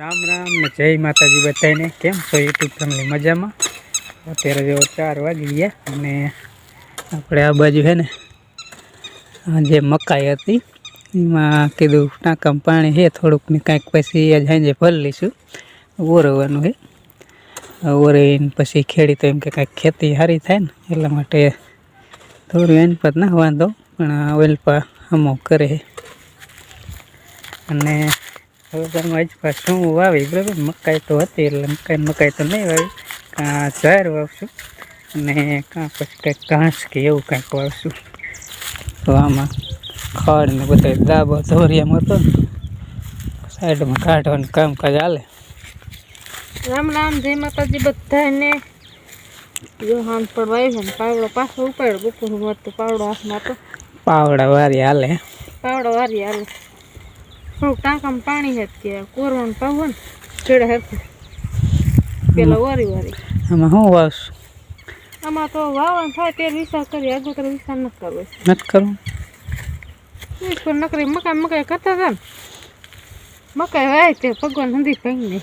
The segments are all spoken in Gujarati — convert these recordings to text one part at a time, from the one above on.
રામ રામ ને જય માતાજી બધાને કેમ છો યુટ્યુબ ફેમિલી મજામાં? અત્યારે જો ચાર વાગી ગયા અને આપણે આ બાજુ છે ને જે મકાઈ હતી, એમાં કીધું ટાંકામાં પાણી છે થોડુંક ને કાંઈક પછી સાંજે ભરી લઈશું. ઓરવવાનું છે ઓરવીને પછી ખેડી તો એમ કે કાંઈક ખેતી સારી થાય ને, એટલા માટે થોડું એન પર ના વાંધો, પણ ઓઇલપા અમો કરે અને હવે આજ પાછું શું વાવી બરાબર? મકાઈ તો હતી એટલે મકાઈ મકાઈ તો નહીં વાવી. કાં જાહેર વાવશું અને કાં પછી કંઈક ઘાસ કે એવું કંઈક વાવશું. તો આમાં ખડ ને બધા દાબો ધોરિયામાં હતો સાઈડમાં કાઢવાનું કામકાજ હાલે. રામ રામ જય માતાજી બધાને. જો હાન પડવાય છે પાવડો પાછો ઉપાડ્યો. બપોર તો પાવડો હાથમાં તો પાવડા વારી હાલે. પાવડો વારી હાલે. થોડુંક ટાંકામાં પાણી હેત કે કોરવાનું પાવ છેડે હરખું. પેલા વારી વારી. આમાં શું વાવશું? આમાં તો વાવવાનું થાય તે વિચાર કરી આગોતરો વિચાર ન કરવો નથી કરવું? નકરી મકાઈ મકાઈ કરતા હતા ને. મકાઈ વાય તે ભગવાન હંધી ભાઈ નહીં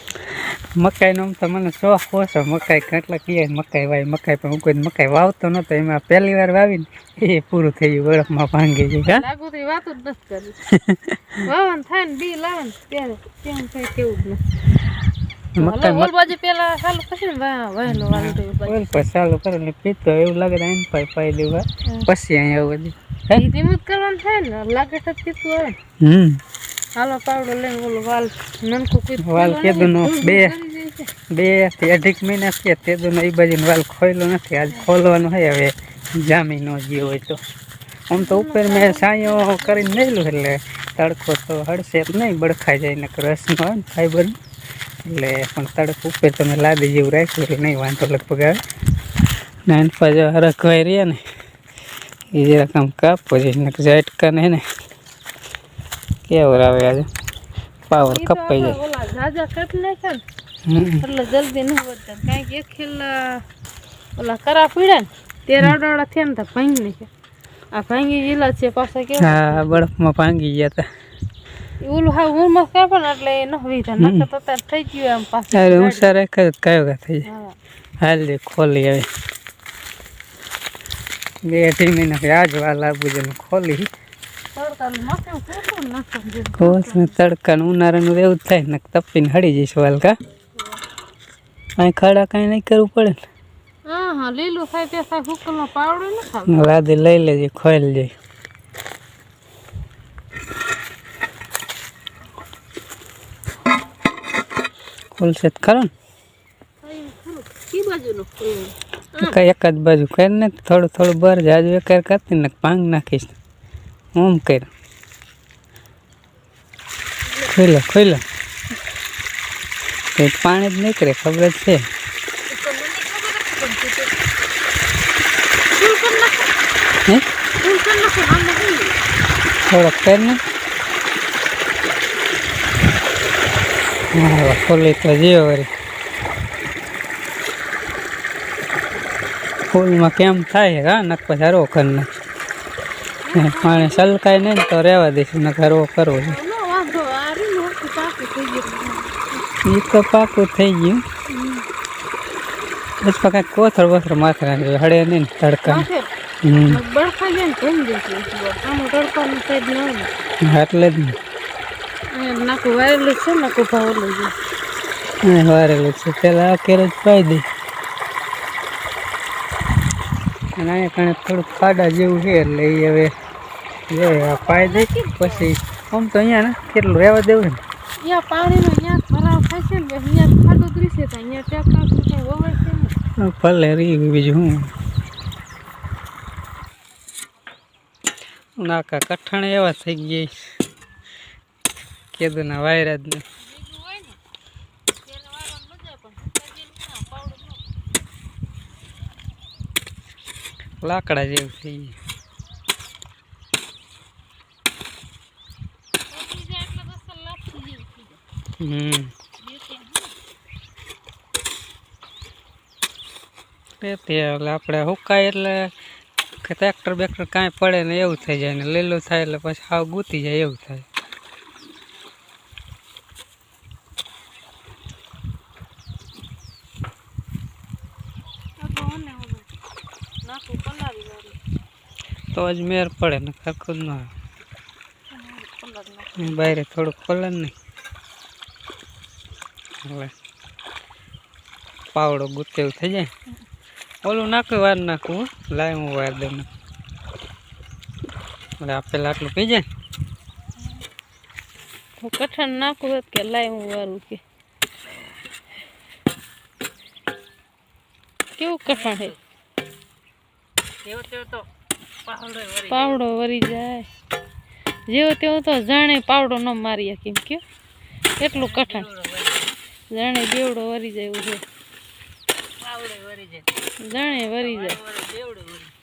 મકાઈનો આમ તો મને શોખ ઓછો. મકાઈ કેટલા કહીએ મકાઈ વાવી મકાઈ પણ હું કોઈ મકાઈ વાવતો નતો. એમાં પહેલી વાર વાવીને એ પૂરું થઈ ગયું બરફમાં ભાંગી ગઈ હા? લાગુ તો વાત જ નથી કરી વાવન થાય ને બી લાવે ને ત્યારે કેમ થાય કેવું જ નથી. મકાઈ ઓલ બાજુ પેલા ચાલુ પછી ને વાહ વહેલો ઓલ પર ચાલુ કરે એટલે પીતો એવું લાગે એને પાઈ પાઈ દેવા પછી અહીંયા આવું બધું ધીમું કરવાનું થાય ને લાગે તો પીતું આવે હમ. હાલો પાવડો લઈને ઓલો વાલ નનકું કોઈ વાલ કે નો. બે. છે. બેથી અઢીક મહિના કે તે દોનો એ બાજુનો વાલ ખોલ્યો નથી. આજ ખોલવાનું હોય હવે જામી ન ગયો હોય તો. આમ તો ઉપર મેં સાયો કરીને મેલું એટલે તડકો તો હડશે નહીં બળખાઈ જાય ને રસનો હોય ને ફાઈબર એટલે પણ તડકો ઉપર તમે લાદી જેવું રાખ્યું એટલે નહીં વાંધો લગભગ આવે. નાનપા જો હરખવાઈ રહ્યા ને એ જરાક આમ કાપો જોઈએ ને ઝટકાને ને કેવું આવે આજે? પાવર કપાઈ જાય. ઓલા ઝાઝા કાપી નાખ્યા ને એટલે જલ્દી નહીં વધતા કાંઈક એક ખેલા ઓલા કરા પીડે ને તે રાડાડા થયા ને તો ભાંગી નાખ્યા. આ ભાંગી ગયેલા છે પાછા કેવું? હા બરફમાં ભાંગી ગયા હતા ઓલું હા હું મસ્ત કાપે ને એટલે એ ન વીધા નકર તો તાર થઈ ગયું આમ પાછું અરે કયો થઈ જાય. હાલ ખોલી આવે બે અઢી મહિના આજ આપવું છે ને ખોલી તડકાનું ઉનાળાનું એવું થાય ને તપીને હળી જઈશ વાલકા કાંઈ ખડા કાંઈ નહીં કરવું પડે હા હા લીલું થાય તે થાય હુકલમાં પાવડો ન ખાવ. ને લાદી લઈ લેજે ખોલ જઈ ખોલશે તો ખરો ને. એક જ બાજુ કર ને થોડું થોડું બર જાજુ એક કરતી ને પાંગ નાખીશ. ઓમ કર ખોલો ખોલો કંઈક પાણી જ નીકળે, ખબર જ છે. કરી? થોડોક કર ને. ખોલી તો જીવો વળી. ફૂલમાં કેમ થાય? હા નક પછી હરવો કર પાણી સલકાય નહીં તો રહેવા દઈશું નક હરવો કરવો છે. ન. એ તો પાકું થઈ ગયું. પછી કાંઈક કોથળ બોથળ માથે નાખી હળે નહીં ને તડકા ને ન ને. એટલે જ ને. વારેલું છે પેલા આ કેરેજ પાઈ દઈ અને અહીંયા કણે થોડુંક ખાડા જેવું છે એટલે એ હવે જોઈએ આ પાઈ દઈ પછી આમ તો અહીંયા ને કેટલું રહેવા દેવું ને અહીંયા પાણીમાં અહીંયા ભરાવ થશે ને અહીંયા ખાડો દ્રીશે તો અહીંયા ટ્રેક્ટર કંઈ છે ને. ભલે રહી બીજું હું. નાકા કઠણ એવા થઈ ગયા કીધું ના વાયરા જ ને લાકડા જેવું થઈ તેને એટલે આપણે હુકાય એટલે કે ટ્રેક્ટર બેક્ટર કાંઈ પડે ને એવું થઈ જાય ને લીલું થાય એટલે પછી હાવ ગૂતી જાય એવું થાય. તો જ મેર પડે ને ખરખું ના બહાર થોડુંક પલન નહીં. હવે પાવડો ગુતે એવું થઈ જાય. ઓલું નાખું વાર નાખું હો. લાય હું વાર દઉં એટલે આપેલા આટલું પી જાય. હું કઠણ નાખું હોત કે લાય હું વારું કે કેવું કઠણ હે? પાવડો વરી જાય. જેવો તેવો તો જાણે પાવડો ન મારી કેમ કે એટલું કઠણ. જાણે બેવડો વરી જાય એવું છે. જાણે વરી જાય.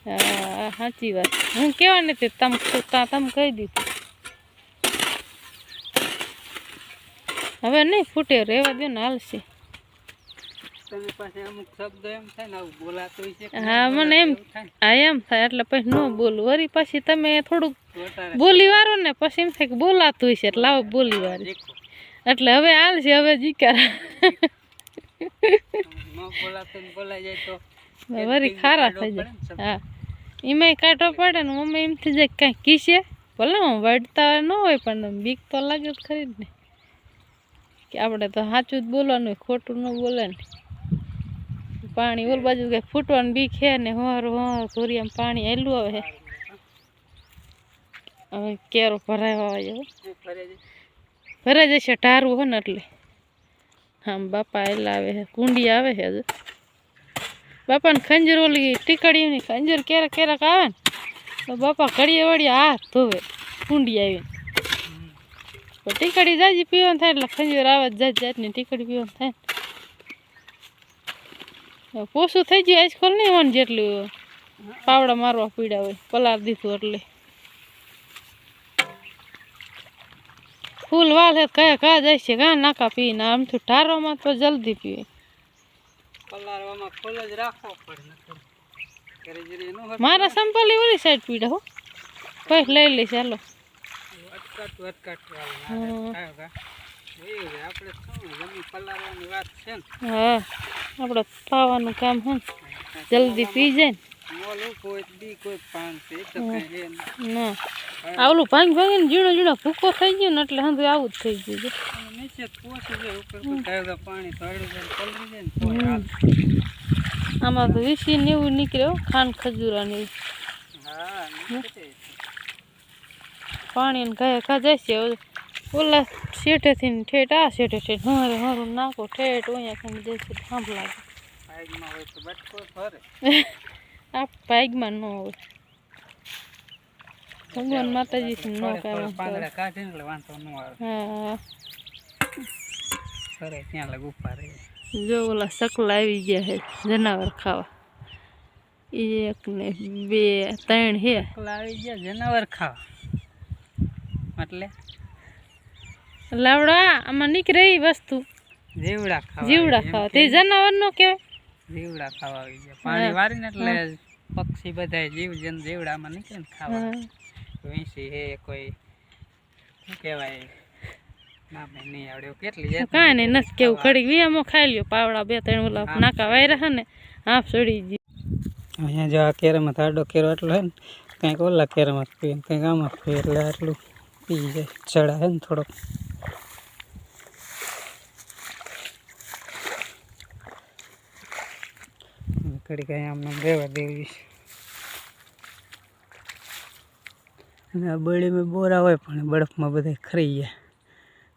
હા સાચી વાત. હું કેવા તમ તા- તમ કહી દીધું. હવે નહીં ફૂટે રેવા દે ને હાલશે. ને હા, મને એમ- હા એમ થાય એટલે પછી ન બોલું. વરી પછી તમે થોડુંક બોલી વારો ને પછી એમ થાય કે બોલાતું હશે એટલે આવો બોલી વારી. એટલે હવે હાલ છે હવે જીકાર. વરી ખારા થઈ જાય. હા. એમાંય કાંટો પડે ને મમ્મી એમ થઈ જાય કાંઈ કીશે ભલે હું વળતા ન હોય પણ બીક તો લાગે જ ખરી જ ને. કે આપણે તો સાચું જ બોલવાનું હોય ખોટું ન બોલે ને. પાણી ઓલ બાજુ કંઈ ફૂટવાનું બીક છે ને હોર હોર ધોરિયામાં પાણી આવેલું આવે. હવે કેરો ભરાયો આવે ભરાઈ જશે ટારવું હોય ને એટલે. આમ બાપા એલા આવે છે, કુંડી આવે છે હજુ. બાપાને ખંજર ઓલી ટીકડીની ખંજર ક્યારેક ક્યારેક આવે ને, તો બાપા ઘડીએ વળીએ હાથ ધોવે, કુંડી પણ ટીકડી જાજી પીવાનું થાય એટલે ખંજર આવે જાત જાતની ટીકડી પીવાનું થાય પોસું થઈ ગયું આઈસ્કોલ નહીં હોય ને જેટલું પાવડા મારવા પીડા હોય પલાર દીધું એટલે. ફૂલ વાલ કયા કયા જાય છે કાં નાકા પીને આમ તો ઠારોમાં તો જલ્દી પીવે પલાળવામાં જ રાખવો પડે હોય મારા સંપલી ઓલી સાઈડ પીડા હો. પછી લઈ લઈશ ચાલો અટકાટ અટકાટ હમ. આવે કા એ આપણે જમી પલાળવાની વાત છે ને? હા આપણે પાવાનું કામ હે જલ્દી પી જાય. ને. ના આ ઓલું ભાંગ ઝીણો ઝીણો ભૂકો થઈ ગયો ને એટલે હંધું આવું જ થઈ ગયું ને. આમાં તો વીસી નેવું એવું નીકળે હો ખાંડ ખજૂરા ને. પાણી ને કયા ખા જાય છે ઓલા શેઠેથી ને ઠેઠ આ શેઠે ઠેઠ હરે હરું નાખો ઠેઠ અહીંયા ખાંડ જાય છે થાંભ આ ભાગમાં ન હોય. ભગવાન માતાજી ન આવે. જો ઓલા સકલા આવી ગયા છે જનાવર ખાવા. એક ને બે ત્રણ હે આવી ગયા જનાવર ખાવા. એટલે? લાવડા આમાં નીકળે એ વસ્તુ. જીવડા ખાવા જીવડા ખાવા. તે જનાવર નો કહેવાય. જીવડા ખાવા આવી ગયા. પાણી વારીને એટલે પક્ષી બધા જીવ જન જીવડામાં નીકળે ને ખાવા. વીંસી હે કોઈ શું કહેવાય નહીં આવડે કેટલી જાત કાંઈ નહીં નથી કેવું. ઘડીક વીઆમાં ખાઈ લ્યો. પાવડા બે ત્રણ ઓલા નાકા વાયરા હે ને હાફ સડી ગઈ. અહીંયા જો આ કેરામાં આડો કેરો એટલો હે ને કંઈક ઓલા કેરામાં જ પીએ ને કંઈક આમાં પીએ એટલે આટલું પી જાય. ચડા હે ને થોડોક. ઘડી કંઈ આમને રહેવા દેવી છે. અને આ બળીમાં બોરા હોય પણ બરફમાં બધા ખરી ગયા.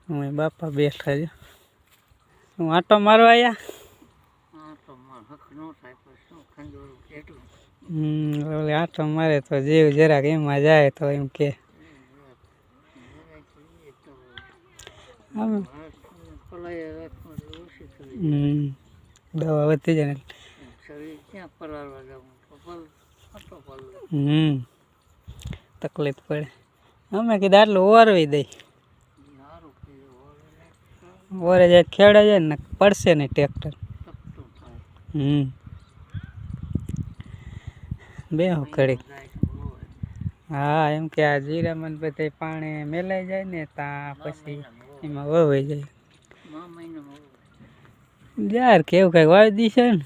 હું બાપા બેઠા છે. હું આટો મારવા આવ્યા હમ ઓલે આટો મારે તો જીવ જરાક એમાં જાય તો એમ કે. દવા વધી જાય ને હમ તકલીફ પડે. અમે કીધું આટલું ઓરવી દઈ. ઓરે જાય ખેડા જાય ને પડશે નહીં ટ્રેક્ટર. હમ. બે કડી હા એમ કે આ જીરામાં બધે પાણી મેલાઈ જાય ને ત્યાં પછી એમાં વવાઈ જાય. જાર કેવું કંઈક વાવી દીશે ને.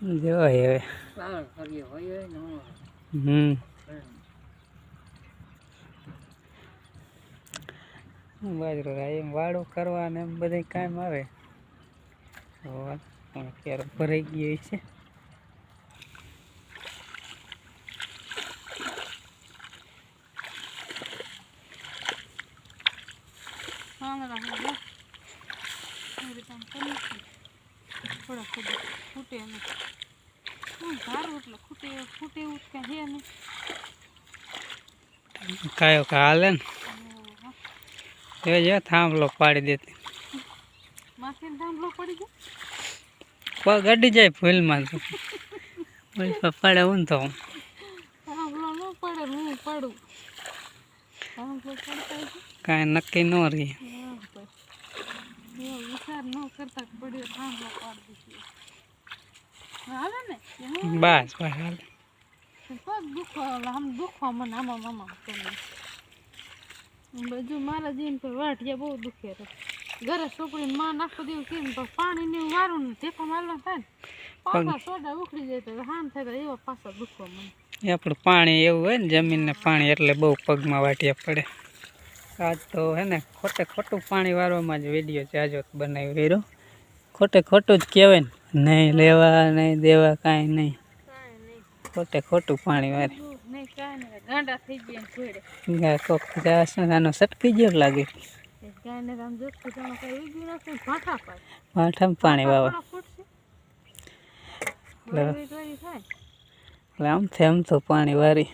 જો હવે. હમ. બાજરો એમ વાળો કરવા ને એમ બધે કામ આવે. ક્યારે ભરાઈ ગયો છે પાંદડા છે જો. એવી રીતે આમ કરી નાખીએ. થોડા થોડા ખૂટે નહીં શું ધારું એટલે ખૂટે ખૂટે એવું જ કાંઈ છે નહીં કાયો કા હાલે ને. જોજો થાંભલો પાડી દેતી. ગડી જાય ફૂલમાં તો. પૈસા પડે હું તો કાંઈ નક્કી ન રહી. બસ બસ હાલે. દુખવા આમ દુખવા મને આમાં આમાં બધું મારા જીવન પર વાઢિયા બહુ દુખે ઘરે છોકરીને માં નાખો દેવું કેમ પણ પાણી ને વારું ને ટેકો મારવા થાય ને પાછા સોડા ઉખડી જાય તો હાન થાય એવા પાછા દુખવા મને આપણું પાણી એવું હોય ને, જમીનને પાણી એટલે બહુ પગમાં વાટિયા પડે. આજ તો હે ને, ખોટે ખોટું પાણી વારવામાં જ વીડિયો જાજો બનાવી રહ્યો ખોટે ખોટું જ કહેવાય ને, નહીં લેવા, નહીં દેવા, કાંઈ નહીં. ખોટે ખોટું પાણી વારે. ગયા ગાય કોક આનો સટકી જેવો લાગે. એ ગાયને આમ જોતું તમે કઈ ઉગ્યું નાખું ભાઠા પાડે માઠામાં પાણી વાવે. એટલે આમ તો પાણી વારી.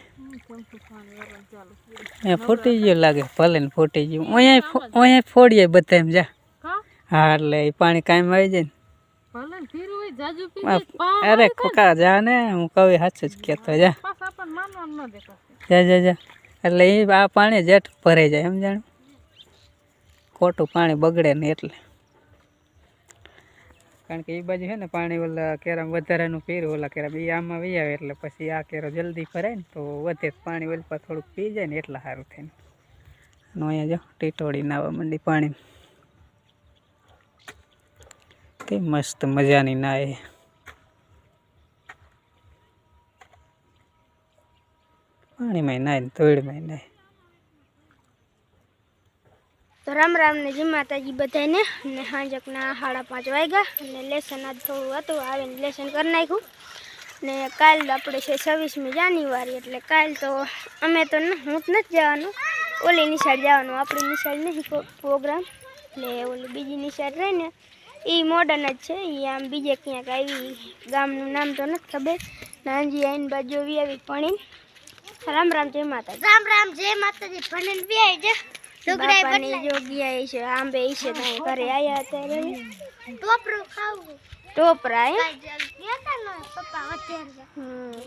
અહીંયા ફૂટી ગયું લાગે ભલે ને ફૂટી ગયું. અહીંયા અહીંયા ફોડીએ બધા એમ જા હા એટલે પાણી કાયમ આવી જાય ને. અરે ખોકા જા ને. હું કવિ સાચું જ કહેતો જા. જા જા જા. એટલે એ આ પાણી જેઠ ભરાઈ જાય એમ જાણ? ખોટું પાણી બગડે ને એટલે. કારણ કે એ બાજુ છે ને પાણી ઓલા કેરામ વધારાનું પીરું ઓલા કેરામ એ આમાં વી આવે એટલે પછી આ કેરો જલ્દી ભરાય ને તો વધે પાણી ઓલપા થોડુંક પી જાય ને એટલા સારું થાય ને. અહીંયા જો ટીટોળી નાવા માંડી પાણી કે મસ્ત મજાની નાય. પાણીમાં નાય ધોળમાં નાય. તો રામ રામ ને જી માતાજી બધાને ને સાંજકના સાડા પાંચ વાગ્યા અને લેસન આજ થોડું હતું આવીને લેસન કરી નાખ્યું. ને કાલ આપણે છે છવ્વીસમી જાન્યુઆરી, એટલે કાલ તો અમે તો હું જ નથી જવાનું. ઓલી નિશાળ જવાનું, આપણી નિશાળ નહીં પ્રોગ્રામ. એટલે ઓલી બીજી નિશાળ રહી ને એ મોડર્ન જ છે. એ આમ બીજે ક્યાંક આવી ગામનું નામ તો નથી ખબર. નાનજી આવીને બાજુ આવી ભણીને. રામ રામ જય માતા રામ રામ જય માતાજી. ભણીને બી આવી જા. બાપાની જોગિયા છે આંબે છે ત્યાં ઘરે આયા અત્યારે. ટોપરું ખાવું. ટોપરા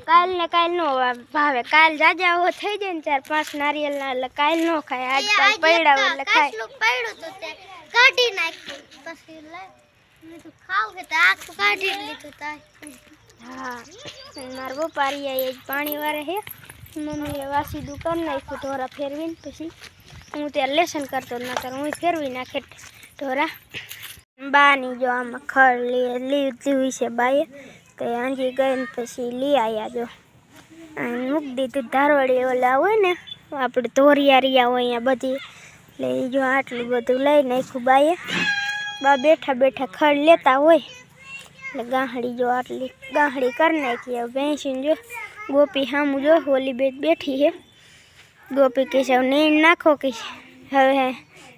કાલ ને કાલ નો ભાવે. કાલ જાજા હો થઈ જાય ને ચાર પાંચ નારિયેલ ના એટલે કાલ નો ખાય. આજ કાલ એટલે ખાય. પડ્યું તો કાઢી નાખ્યું. પછી મારા રહ્યા એ પાણી વારે હે. મમ્મીએ વાસીદું કરી નાખ્યું, ઢોરા ફેરવીને પછી હું ત્યાં લેસન કરતો, નકર હું ફેરવી નાખે ઢોરા. બાની જો આમાં ખડ લીધી છે બાએ, તો આંજી ગઈ ને પછી લઈ આવ્યા જો. મૂકી દીધું ધારવાડી ઓલા હોય ને આપણે ધોરિયા રહ્યા હોય અહીંયા બધી. એટલે જો આટલું બધું લઈ નાખ્યું બાએ. બા બેઠા બેઠા ખડ લેતા હોય એટલે ગાંહડી જો આટલી ગાંહડી કરી નાખી હવે ભેંસીને જો ગોપી સામું જો ઓલી બે બેઠી છે ગોપી કે છે નીણ નાખો કે હવે હે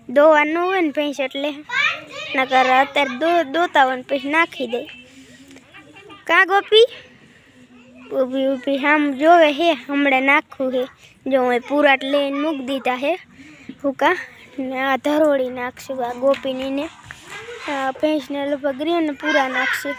દોવાનું હોય ને ભેંસ એટલે નકર અત્યારે દો દોતા હોય ને પછી નાખી દે કા ગોપી ઊભી ઊભી આમ જોવે હે હમણાં નાખવું હે જો હું પૂરાટ લઈને મૂકી દીધા હે હુકા ને આ ધરોડી નાખશું આ ગોપીની ને આ ભેંસને લગભગ રહ્યો ને પૂરા નાખશે.